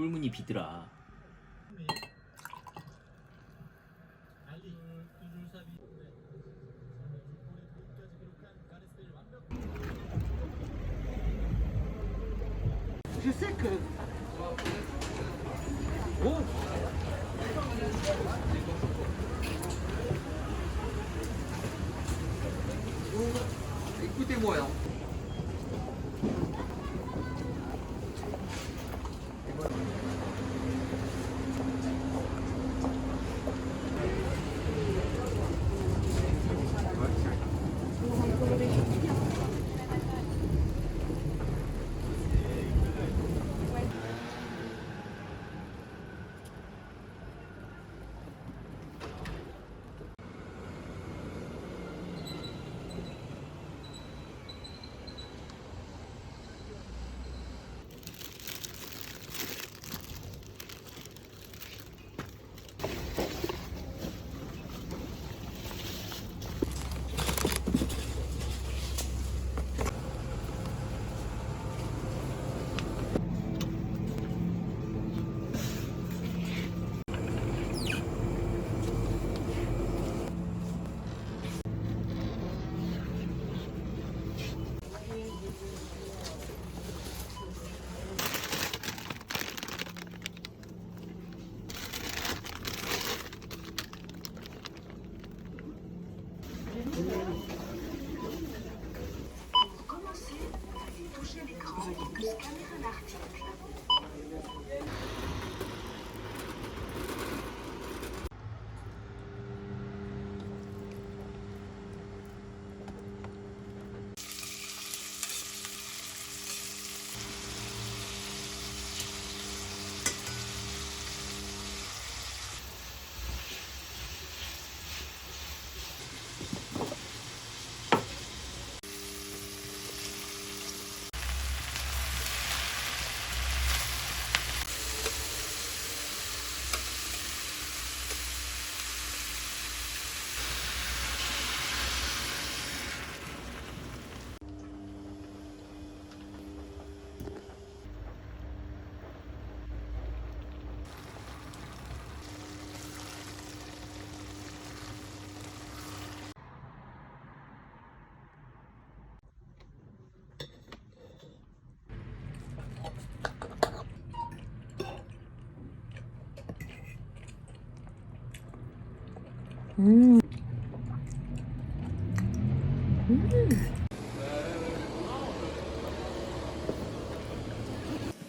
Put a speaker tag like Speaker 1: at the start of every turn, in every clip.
Speaker 1: 꿀무늬 비드라.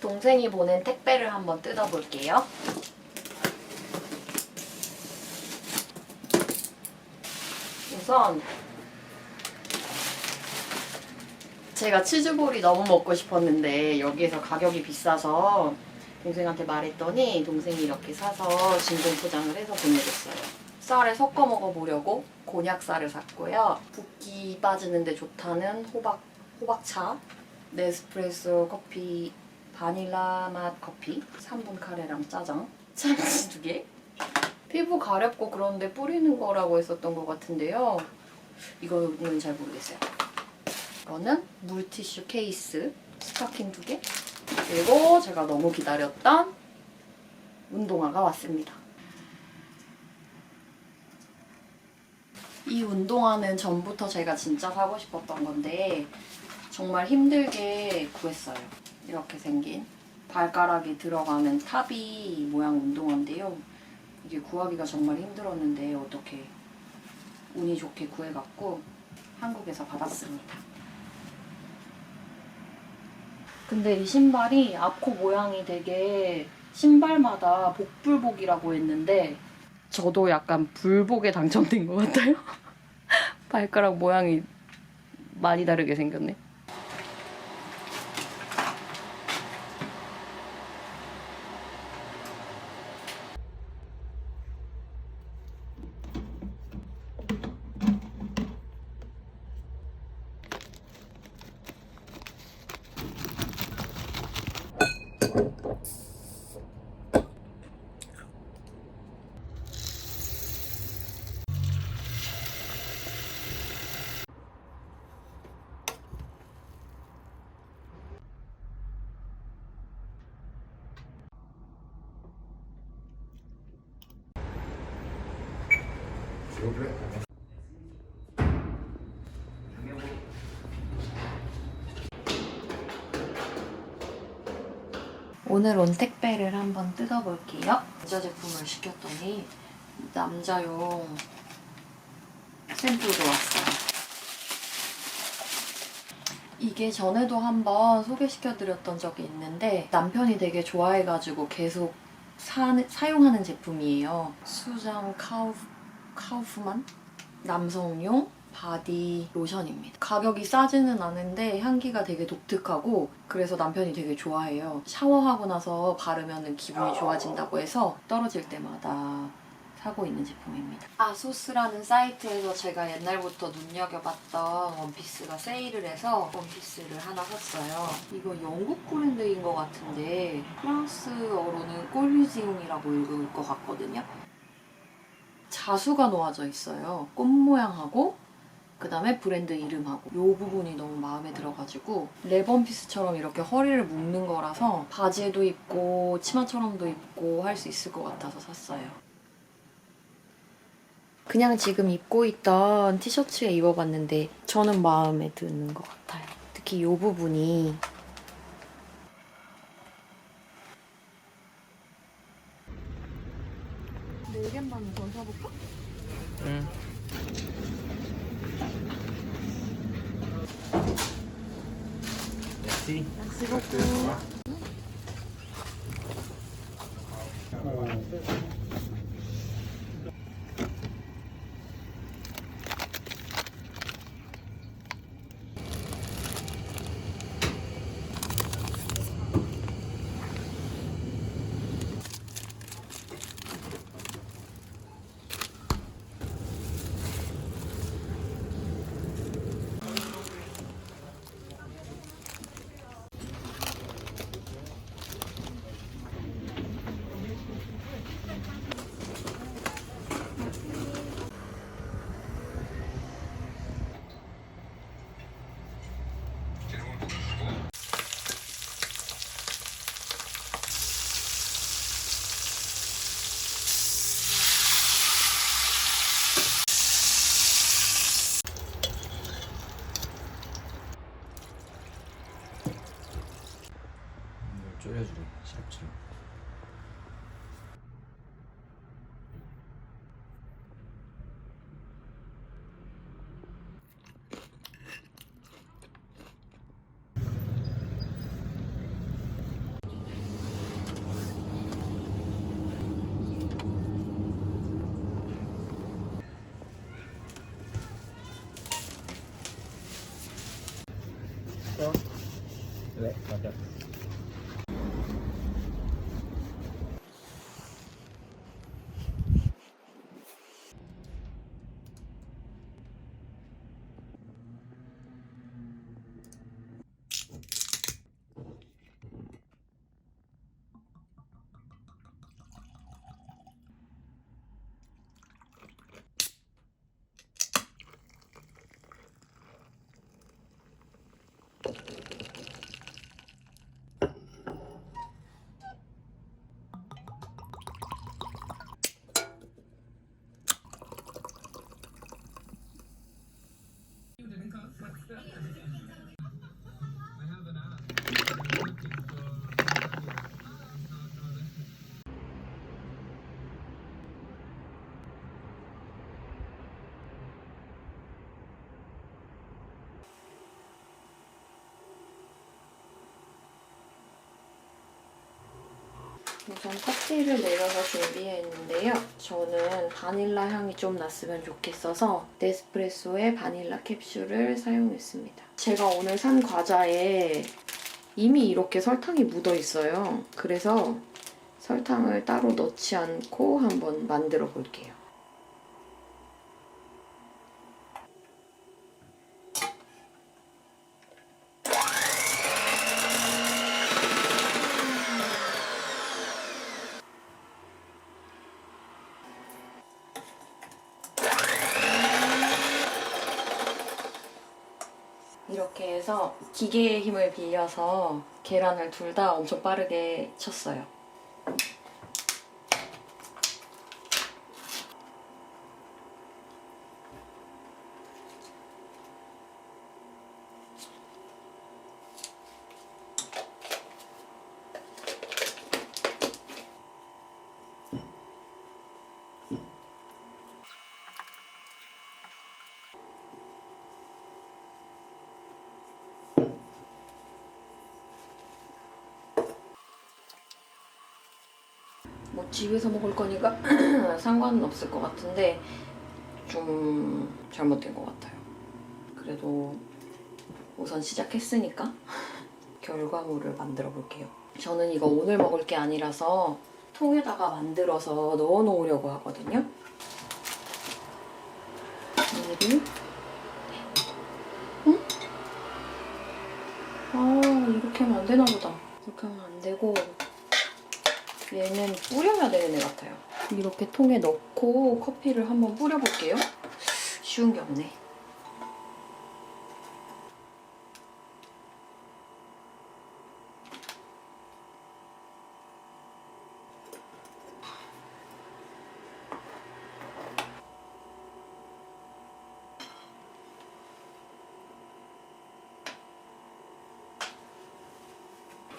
Speaker 2: 동생이 보낸 택배를 한번 뜯어볼게요. 우선 제가 치즈볼이 너무 먹고 싶었는데 여기에서 가격이 비싸서 동생한테 말했더니 동생이 이렇게 사서 진공 포장을 해서 보내줬어요. 쌀에 섞어 먹어보려고 곤약쌀을 샀고요. 붓기 빠지는데 좋다는 호박 호박차, 네스프레소 커피 바닐라 맛 커피, 3분 카레랑 짜장, 참치 두 개. 피부 가렵고 그런데 뿌리는 거라고 했었던 것 같은데요. 이거는 잘 모르겠어요. 이거는 물티슈 케이스, 스타킹 두 개. 그리고 제가 너무 기다렸던 운동화가 왔습니다. 이 운동화는 전부터 제가 진짜 사고 싶었던 건데 정말 힘들게 구했어요. 이렇게 생긴 발가락이 들어가는 탑이 모양 운동화인데요. 이게 구하기가 정말 힘들었는데 어떻게 운이 좋게 구해갖고 한국에서 받았습니다. 근데 이 신발이 앞코 모양이 되게 신발마다 복불복이라고 했는데 저도 약간 불복에 당첨된 것 같아요. 발가락 모양이 많이 다르게 생겼네. 오늘 온 택배를 한번 뜯어볼게요. 남자 제품을 시켰더니 남자용 샘플도 왔어요. 이게 전에도 한번 소개시켜드렸던 적이 있는데 남편이 되게 좋아해가지고 계속 사, 사용하는 제품이에요. 수장 카우, 카우프만? 남성용 바디 로션입니다. 가격이 싸지는 않은데 향기가 되게 독특하고 그래서 남편이 되게 좋아해요. 샤워하고 나서 바르면 기분이 좋아진다고 해서 떨어질 때마다 사고 있는 제품입니다. 아소스라는 사이트에서 제가 옛날부터 눈여겨봤던 원피스가 세일을 해서 원피스를 하나 샀어요. 이거 영국 브랜드인 것 같은데 프랑스어로는 꼴뮤지옹이라고 읽을 것 같거든요. 자수가 놓아져 있어요. 꽃 모양하고 그 다음에 브랜드 이름하고 이 부분이 너무 마음에 들어가지고 레번피스처럼 이렇게 허리를 묶는 거라서 바지에도 입고 치마처럼도 입고 할 수 있을 것 같아서 샀어요. 그냥 지금 입고 있던 티셔츠에 입어봤는데 저는 마음에 드는 것 같아요. 특히 이 부분이 네 개만 더 사볼까?
Speaker 1: 응.
Speaker 2: 약스 beaucoup. 우선 껍질을 내려서 준비했는데요. 저는 바닐라 향이 좀 났으면 좋겠어서 네스프레소의 바닐라 캡슐을 사용했습니다. 제가 오늘 산 과자에 이미 이렇게 설탕이 묻어 있어요. 그래서 설탕을 따로 넣지 않고 한번 만들어 볼게요. 이렇게 해서 기계의 힘을 빌려서 계란을 둘 다 엄청 빠르게 쳤어요. 뭐 집에서 먹을 거니까 상관은 없을 것 같은데 좀 잘못된 것 같아요. 그래도 우선 시작했으니까 결과물을 만들어 볼게요. 저는 이거 오늘 먹을 게 아니라서 통에다가 만들어서 넣어 놓으려고 하거든요. 응? 아 이렇게 하면 안 되나 보다. 이렇게 하면 안 되고 얘는 뿌려야 되는 애 같아요. 이렇게 통에 넣고 커피를 한번 뿌려볼게요. 쉬운 게 없네.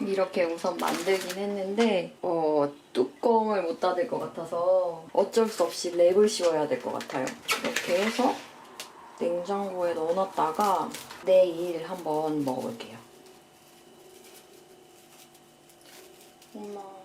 Speaker 2: 이렇게 우선 만들긴 했는데 어, 뚜껑을 못 닫을 것 같아서 어쩔 수 없이 랩을 씌워야 될 것 같아요. 이렇게 해서 냉장고에 넣어놨다가 내일 한번 먹어볼게요. 초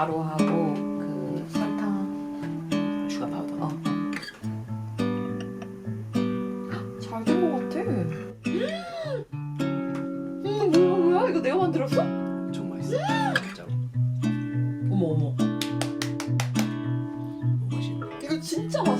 Speaker 2: 가루하고 그 설탕
Speaker 1: 슈가 파우더.
Speaker 2: 어. 잘된 것 같아. 음, 뭐야 뭐야 이거 내가 만들었어?
Speaker 1: 엄청 맛있어. 진짜로.
Speaker 2: 어머 어머.
Speaker 1: 너무 맛있네.
Speaker 2: 이거 진짜 맛있다.